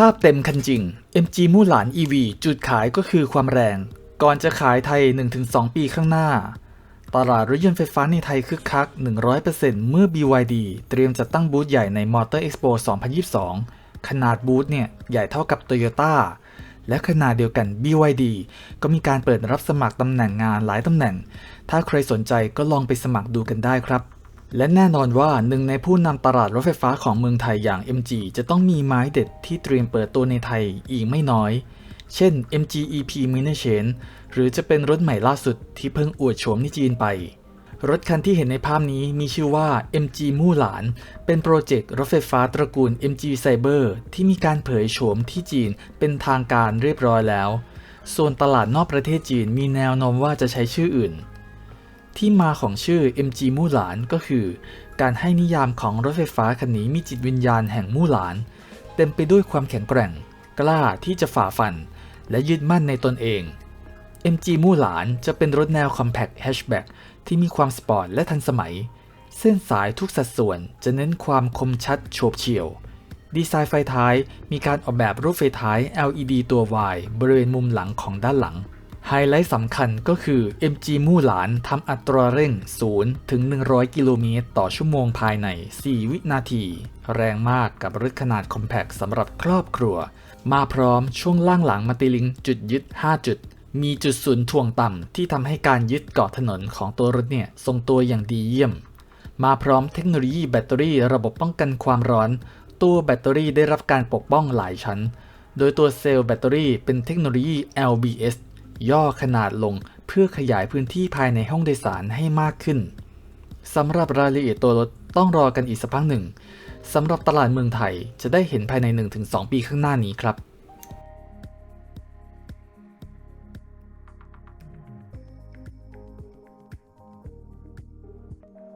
ภาพเต็มคันจริง MG มู่หลาน EV จุดขายก็คือความแรง ก่อนจะขายไทย 1-2 ปีข้างหน้า ตลาดรถยนต์ไฟฟ้าในไทยคึกคัก 100%เมื่อ BYD เตรียมจัดตั้งบูธใหญ่ใน Motor Expo 2022 ขนาดบูธเนี่ย ใหญ่เท่ากับ Toyota และขนาดเดียวกัน BYD ก็มีการเปิดรับสมัครตำแหน่งงานหลายตำแหน่ง ถ้าใครสนใจก็ลองไปสมัครดูกันได้ครับ และแน่นอนว่าหนึ่งในผู้นำตลาดรถไฟฟ้าของเมืองไทยอย่าง MG จะต้องมีไม้เด็ดที่เตรียมเปิดตัวในไทยอีกไม่น้อย เช่น MG EP Mini Chain หรือจะเป็นรถใหม่ล่าสุดที่เพิ่งอวดโฉมที่จีนไป รถคันที่เห็นในภาพนี้มีชื่อว่า MG มู่หลาน เป็นโปรเจกต์รถไฟฟ้าตระกูล MG Cyber ที่มีการเผยโฉมที่จีนเป็นทางการเรียบร้อยแล้ว ส่วนตลาดนอกประเทศจีนมีแนวโน้มว่าจะใช้ชื่ออื่น ที่มาของชื่อ MG มู่หลานก็คือ การให้นิยามของรถไฟฟ้าคันนี้มีจิตวิญญาณแห่งมู่หลาน เต็มไปด้วยความแข็งแกร่ง กล้าที่จะฝ่าฟัน และยึดมั่นในตนเอง MG มู่หลานจะเป็นรถแนว Compact Hatchback ที่มีความสปอร์ตและทันสมัย เส้นสายทุกสัดส่วนจะเน้นความคมชัดโฉบเฉี่ยวดีไซน์ไฟท้ายมีการออกแบบรูปไฟท้าย LED ตัว Y บริเวณมุมหลังของด้านหลัง ไฮไลท์สำคัญก็คือ MG มู่หลานทำอัตราเร่ง 0 ถึง 100 กิโลเมตร ต่อชั่วโมงภายใน 4 วินาที แรงมากกับรถขนาดคอมแพคสำหรับครอบครัว มาพร้อมช่วงล่างหลังมาติลิงจุดยึด 5 จุด มีจุดศูนย์ถ่วงต่ำที่ทำให้การยึดเกาะถนนของตัวรถเนี่ยทรงตัวอย่างดีเยี่ยม มาพร้อมเทคโนโลยีแบตเตอรี่ระบบป้องกันความร้อน ตัวแบตเตอรี่ได้รับการปกป้องหลายชั้น โดยตัวเซลล์แบตเตอรี่เป็นเทคโนโลยี LBS ย่อขนาดลงเพื่อขยายพื้นที่ภายในห้องโดยสารให้มากขึ้นสำหรับรายละเอียดตัวรถต้องรอกันอีกสักพักหนึ่งสำหรับตลาดเมืองไทยจะได้เห็นภายใน 1-2 ปีข้างหน้านี้ครับ